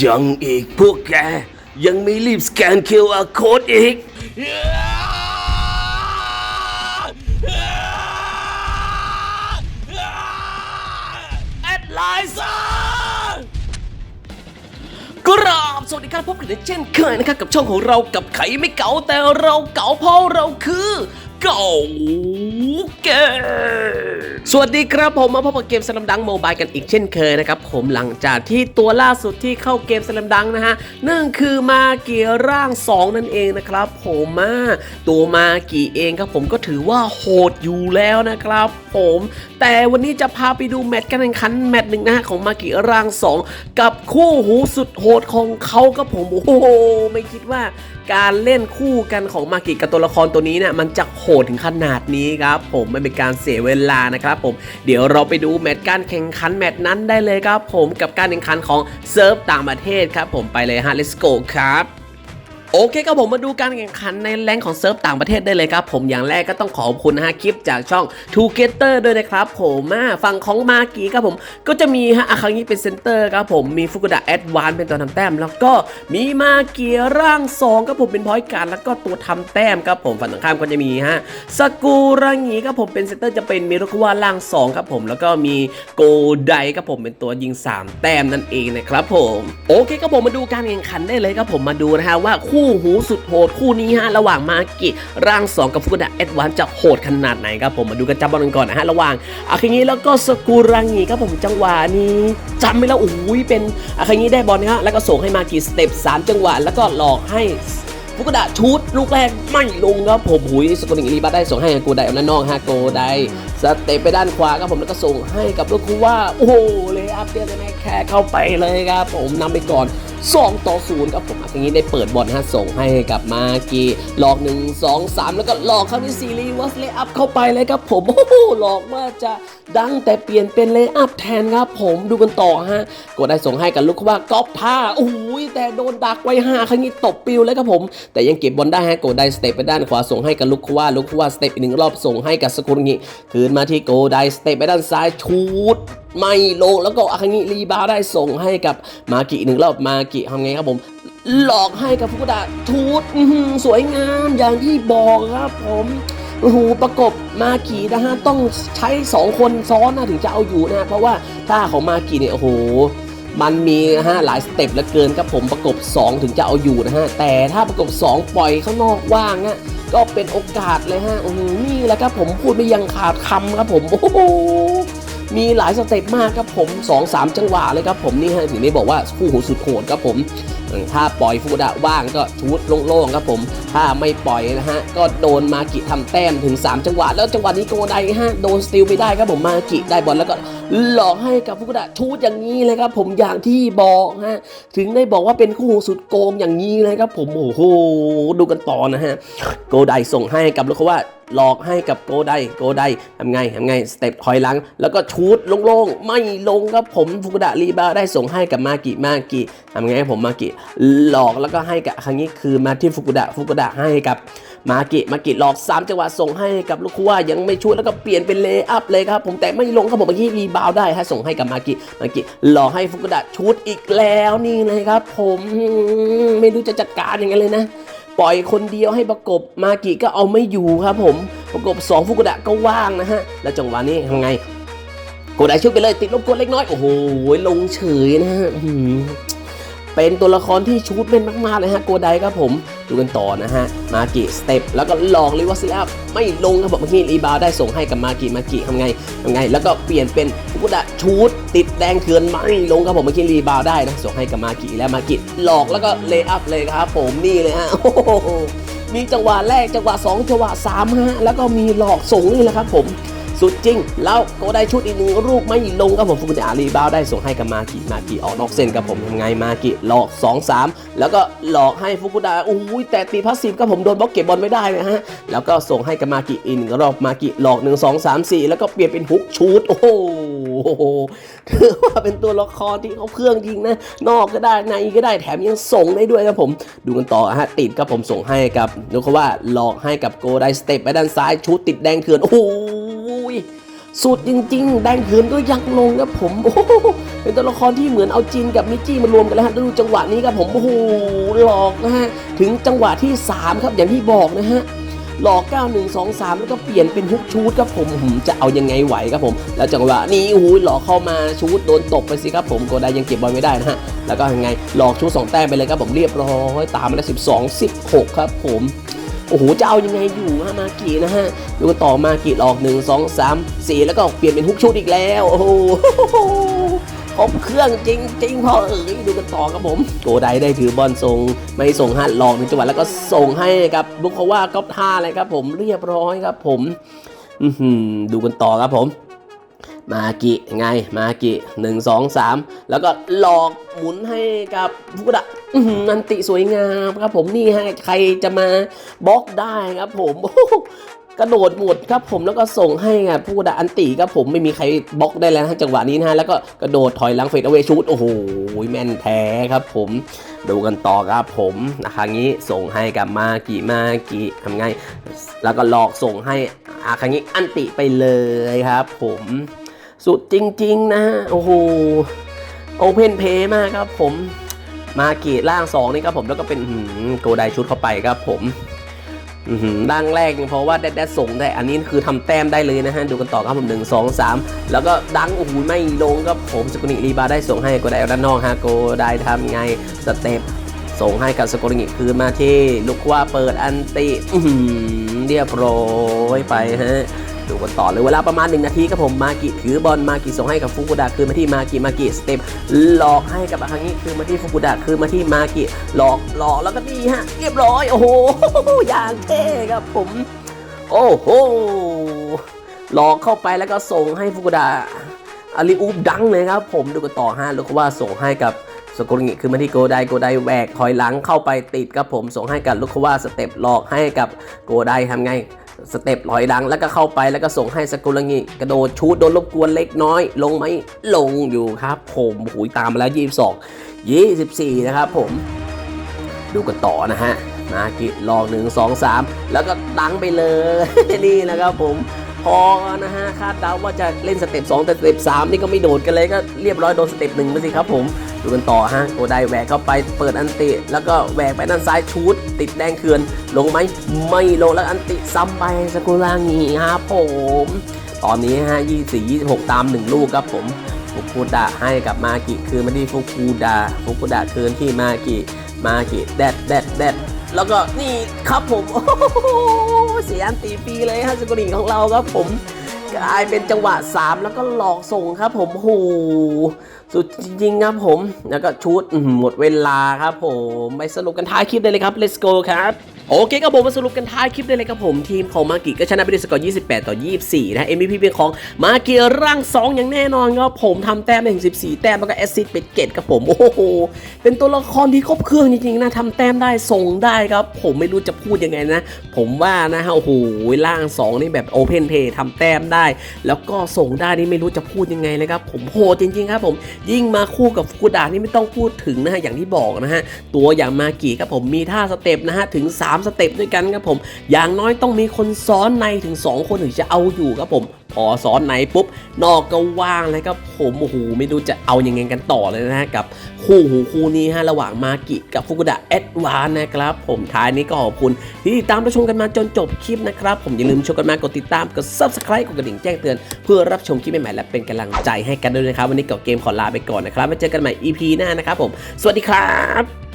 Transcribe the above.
ยังอีกพวกแก ยังไม่รีบสแกน QR Code อีก แอดไลน์กราบสวัสดีครับพบกันในเช่นเคยนะครับกับช่องของเรากับไขไม่เก๋าแต่เราเก๋าเพราะเราคือ กเกสวัสดีครับผมมาพบกับเกมสลัมดังโมบายกันอีกเช่นเคยนะครับ ผมหลังจากที่ตัวล่าสุดที่เข้าเกมสลัมดังนะฮะนั่นคือมาเกียร่าง 2 นั่นเองนะครับ ผมมาตัวมากีเองครับผมก็ถือว่าโหดอยู่แล้วนะครับ ผม แต่วันนี้จะพาไปดูแมตช์การแข่งขันแมตช์หนึ่งนะฮะของมากิร่าง 2 กับคู่หูสุดโหดของเขาครับผมโอ้โหไม่คิดว่าการเล่นคู่กันของมากิกับตัวละครตัวนี้เนี่ยมันจะโหดถึงขนาดนี้ครับผมไม่เป็นการเสียเวลานะครับผมเดี๋ยวเราไปดูแมตช์การแข่งขันแมตช์นั้นได้เลยครับผมกับการแข่งขันของเซิร์ฟต่างประเทศครับผมไปเลยฮะ let's go ครับ โอเคครับผมมาดูการแข่งขันในแรงของเซิร์ฟต่างประเทศได้เลยครับผมอย่างแรกก็ต้องขอบคุณนะฮะคลิปจากช่อง t o g e t e r ด้วยนะครับผมอ่าฝั่งของมากีครับผมก็จะมีฮะอาคางิเป็นเซนเตอร์ครับผมมีฟุกุดะแอดวานเป็นตัวทำแต้ม แล้วก็มีมาเกียร่าง2ครับผมเป็นพอยต์การแล้วก็ตัวทำแต้มครับผมฝั่งตรงข้ามก็จะมีฮะสกูรังีครับผมเป็นเซนเตอร์จะเป็นมิรุควาร่าง2ครับผมแล้วก็มีโกไดครับผมเป็นตัวยิง 3 แต้มนั่นเองนะครับผมโอเคครับผมมาดูการแข่งขันได้เลยครับผมมาดูนะฮะว่าคูู่่หูสุดโหดคู่นี้ฮะระหว่างมากิร่าง 2 กับฟุกุดะแอดวานจะโหดขนาดไหนครับผมมาดูกันจับบอลกันก่อนนะฮะระหว่างอาคางิแล้วก็สกูรังีครับผมจังหวะนี้จำไม่แล้วโอ้ยเป็นอาคางิได้บอลนะฮะแล้วก็ส่งให้มากิสเต็ป3จังหวะแล้วก็หลอกให้ฟุกุดะชูดลูกแรกไม่ลงครับผมหุยสกุลอิงรีบัตได้ส่งให้กับโกไดเอาด้นนอกฮะโกได สเตปไปด้านขวาครับผมแล้วก็ส่งให้กับลูกคูว่า โอ้โหเลยอัพเดียวจะไม่แค่เข้าไปเลยครับผมนำไปก่อน 2 ต่อ0ครับผมอย่างนี้ได้เปิดบอลฮะส่งให้กับมากีหลอก 1 2 3 แล้วก็หลอกเข้าที่ซีรีวัสเลอัพเข้าไปเลยครับผม โอ้โหหลอกว่าจะดังแต่เปลี่ยนเป็นเลอัพแทนครับผมดูกันต่อฮะโกไดส่งให้กับลูกคูว่าก๊อปท่าโอ้โหแต่โดนดักไว้ห้าครั้งนี้ตบปิวเลยครับผม แต่ยังเก็บบอลได้ฮะโกไดสเตปไปด้านขวาส่งให้กับลูกคูว่าลูกคูว่าสเตปอีกหนึ่งรอบส่งให้กับสกุลงิคืนมาที่โกไดสเตปไปด้านซ้ายชูดไม่ลงแล้วก็อาคางิรีบาวได้ส่งให้กับมากิหนึ่งรอบมากิทำไงครับผม หลอกให้กับฟุกุดะทูดสวยงามอย่างที่บอกครับผมโอ้โหประกบมากินะฮะต้องใช้สองคนซ้อนนะถึงจะเอาอยู่นะเพราะว่าท่าของมากิเนี่ยโอ้โห มันมีนะฮะหลายสเต็ปเหลือเกินครับผมประกบ 2 ถึงจะเอาอยู่นะฮะ แต่ถ้าประกบ 2 ปล่อยข้างนอกว่างอะก็เป็นโอกาสเลยฮะโอ้โหนี่แหละครับผมพูดไม่ยังขาดคำครับผมโอ้โหมีหลายสเต็ปมากครับผม 2-3 จังหวะเลยครับผมนี่ฮะถึงได้บอกว่าคู่หูสุดโหดครับผม ถ้าปล่อยฟูดะว่างก็ชุดโล่งๆครับผม ถ้าไม่ปล่อยนะฮะ ก็โดนมากิทำแต้มถึง 3 จังหวะ แล้วจังหวะนี้โกไดฮะโดนสติลไปได้ครับผมมากิได้บอลแล้วก็ หลอกให้กับฟุกุดะชูดอย่างนี้เลยครับ ผมอย่างที่บอกฮะถึงได้บอกว่าเป็นคู่หูสุดโกงอย่างนี้เลยครับ ผมโอ้โหดูกันต่อนะฮะโกไดส่งให้กับลูกเขาว่า หลอกให้กับโกไดโกไดทำไงทำไงสเต็ปถอยหลัง แล้วก็ชูดโล่งๆ ไม่ลงครับผมฟุกุดะรีบาได้ส่งให้กับมากิมากิทำไงให้ผมมากิหลอกแล้วก็ให้กับครั้งนี้คือมาที่ฟุกุดะฟุกุดะให้กับมากิมากิหลอก3จังหวะส่งให้กับลูกคุว่ายังไม่ชูดแล้วก็เปลี่ยนเป็นเลย์อัพเลยครับผมแต่ไม่ลงครับผมเมื่อกี้รีบาวได้ให้ส่งให้กับมากิมากิหลอกให้ฟุกุดะชูดอีกแล้วนี่เลยครับ ผมไม่รู้จะจัดการยังไงเลยนะ ปล่อยคนเดียวให้ประกบมากิก็เอาไม่อยู่ครับผม ประกบ2ฟุกุดะก็ว่างนะฮะ แล้วจังหวะนี้ทำไงโกไดชุดไปเลยติดลบกดเล็กน้อย โอ้โหลงเฉยนะฮะเป็นตัวละครที่ชูดเล่นมากๆเลยฮะโกไดครับผม ดูกันต่อนะฮะ มากิสเต็ปแล้วก็หลอกลิวัสลับไม่ลงครับผมเมื่อกี้รีบาวได้ส่งให้กับมากิมากิทำไงทำไง แล้วก็เปลี่ยนเป็นฟุกุดะ ชูดติดแดงเขือนไม่ลงครับผมเมื่อกี้รีบาวได้นะส่งให้กับมากิแล้วมากิหลอกแล้วก็เลย์อัพเลยครับผมนี่เลยฮะโอ้โหมีจังหวะแรกจังหวะ 2 จังหวะ3ฮะแล้วก็มีหลอกส่งนี่แหละครับผม สุดจริง แล้วก็ได้ชุดอีกหนึ่งรูปไม่ลงครับผมฟุกุดะรีบาวได้ส่งให้กับมากิมากิออกนอกเส้นครับผมยังไงมากิหลอก 2 3 แล้วก็หลอกให้ฟุกุดะอุ้ยแต่ตีพาสซีฟครับผมโดนบล็อกเก็บบอลไม่ได้นะฮะแล้วก็ส่งให้กับมากิอีกหนึ่งรอบมากิหลอก 1 2 3 4 แล้วก็เปลี่ยนเป็นฮุกชูดโอ้โหถือว่าเป็นตัวละครที่เขาเครื่องจริงนะนอกก็ได้ในก็ได้แถมยังส่งได้ด้วยครับผม ดูกันต่อฮะติดครับผมส่งให้กับนึกว่าหลอกให้กับโกได้สเต็ปไปด้านซ้ายชุดติดแดงเถื่อนโอ้โห สุดจริง ๆ แดงเถื่อนก็ยังลงครับผมโอ้โหเป็นตัวละครที่เหมือนเอาจินกับมิจี้มารวมกันแล้วฮะดูจังหวะนี้ครับผมโอ้โหหลอกนะฮะถึงจังหวะที่ 3 ครับอย่างที่บอกนะฮะหลอก 9 1 2 3 แล้วก็เปลี่ยนเป็นฮุกชูดครับผมหืมจะเอายังไงไหวครับผม แล้วจังหวะนี้โอ้โหหลอกเข้ามาชูดโดนตบไปสิครับผมโกไดยังเก็บบอลไม่ได้นะฮะแล้วก็ยังไงหลอกชูด2แต้มไปเลยครับผมเรียบร้อยตามมาได้ว12 16 ครับผม โอ้โหจะเอายังไงอยู่ฮะมากีนะฮะดูกันต่อมากีหลอก 1 2 3 4 แล้วก็เปลี่ยนเป็นฮุกชุดอีกแล้ว โอ้โหครบเครื่องจริงจริงๆพอเอ๋ยดูกันต่อครับผมโกไดได้ถือบอลส่งไม่ส่งฮัดหลอกในจังหวะแล้วก็ส่งให้กับบุคว่าก็ท่าเลยครับผมเรียบร้อยครับผมดูกันต่อครับผม มากิไงมากิหนึ่งสองสามแล้วก็หลอกหมุนให้กับฟุกุดะนันติสวยงามครับผมนี่ฮะใครจะมาบล็อกได้ครับผมกระโดดหมดครับผมแล้วก็ส่งให้กับฟุกุดะอันติครับผมไม่มีใครบล็อกได้แล้วจังหวะนี้นะฮะแล้วก็กระโดดถอยหลังเฟดเอาไว้ชูดโอ้โหแม่นแท้ครับผมดูกันต่อครับผมนะคะงี้ส่งให้กับมากิมากิทำไง แล้วก็หลอกส่งให้อาครั้งนี้อันติไปเลยครับผม สุดจริง ๆ นะฮะ โอ้โหโอเพนเพย์มากครับผม มาเกีล่าง 2 นี่ครับผมแล้วก็เป็นโกไดชุดเข้าไปครับผมอื้อหือร่างแรกเพราะว่าแดดแดดส่งได้ อันนี้คือทำแต้มได้เลยนะฮะ ดูกันต่อครับผม1 2 3แล้วก็ดังโอ้โหไม่ลงครับผมสกุนิรีบาได้ส่งให้โกไดด้านนอกฮะโกไดทำไงสเต็ปส่งให้กับสกุลิคืนมาที่ลูกว่าเปิดอันติเรียบร้อยไปฮะ ดูกันต่อเลยเวลาประมาณ 1 นาทีครับผมมากิถือบอลมากิส่งให้กับฟุกุดะคืนมาที่มากิมากิสเต็ปหลอกให้กับอาคังนี้คืนมาที่ฟุกุดะคืนมาที่มากิหลอกหลอกแล้วก็นี่ฮะเรียบร้อยโอ้โหอย่างเท่ครับผม โอ้โหหลอกเข้าไปแล้วก็ส่งให้ฟุกุดะอาลีอูปดังเลยครับผมดูกันต่อฮะแล้ว่าส่งให้กับสกุลงิคือมาที่โกไดโกไดแหวกถอยหลังเข้าไปติดครับผมส่งให้กับลูกคว่าสเต็ปหลอกให้กับโกไดทำไง สเต็ปลอยดังแล้วก็เข้าไปแล้วก็ส่งให้สกุลงิกระโดดชูดโดนรบกวนเล็กน้อย ลงไหมลงอยู่ครับ ผมหูยตามมาแล้ว 22 24 นะครับผม ดูกันต่อนะฮะมากิลองหนึ่งสองสามแล้วก็ดังไปเลย นี่นะครับผม พอนะฮะคาดเดาว่าจะเล่นสเต็ป2แต่สเต็ป3นี่ก็ไม่โดดกันเลยก็เรียบร้อยโดนสเต็ปหนึ่งไปสิครับผม ดูกันต่อฮะโกไดแหวกเข้าไปเปิดอันติ แล้วก็แหวกไปด้านซ้ายชูดติดแดงเขื่อนลงไหมไม่ลงแล้วอันติซ้ำไปสกุลางีครับผม ตอนนี้ฮะ24 26 ตาม 1 ลูกครับผมฟุกุดะให้กับมากิคืนมาที่ฟุกุดะฟุกุดะคืนที่มากิมากิแดดแดดแดด แล้วก็นี่ครับผมโอ้โหเสียอันตีปีเลยฮะสกุลิของเราครับผมกลายเป็นจังหวะ 3 แล้วก็หลอกส่งครับผมโห สุดจริงๆครับผม แล้วก็ชุดหมดเวลาครับผมไปสรุปกันท้ายคลิปได้เลยครับ let's go ครับโอเคครับผมมาสรุปกันท้ายคลิปได้เลยครับผม ทีมของมากิก็ชนะไปด้วยสกอร์ 28 ต่อ 24 นะ MVP เป็นของมากิร่าง 2 อย่างแน่นอนครับผมทำแต้มได้ถึง 14 แต้มแล้วก็แอสซิสต์เป็นเกตครับผม โอ้โห เป็นตัวละครที่ครบเครื่องจริงๆนะทำแต้มได้ส่งได้ครับ ผมไม่รู้จะพูดยังไงนะ ผมว่านะฮะโอ้โหร่าง 2 นี่แบบโอเพนเพย์ทำแต้มได้ แล้วก็ส่งได้นี่ไม่รู้จะพูดยังไงเลยครับผมโหจริงๆครับผมยิ่งมาคู่กับฟุกุดะนี่ไม่ต้องพูดถึงนะฮะอย่างที่บอกนะฮะตัวอย่างมากิครับผมมีท่าสเต็ปนะฮะถึง 3 สเต็ปด้วยกันครับผม อย่างน้อยต้องมีคนซ้อนในถึง 2 คนถึงจะเอาอยู่ครับผม พอซ้อนในปุ๊บ นอกก็ว่างเลยครับผมโอ้โหไม่รู้จะเอายังไงกันต่อเลยนะฮะกับคู่หูคู่นี้ฮะระหว่างมากิกับฟุกุดะแอดวานนะครับ ผมท้ายนี้ก็ขอบคุณที่ติดตามรับชมกันมาจนจบคลิปนะครับ ผมอย่าลืมชมกันมากดติดตามกด subscribe กดกระดิ่งแจ้งเตือน เพื่อรับชมคลิปใหม่ๆและเป็นกำลังใจให้กันด้วยนะครับ วันนี้กับเกมขอลาไปก่อนนะครับไว้เจอกันใหม่ EP หน้านะครับผมสวัสดีครับ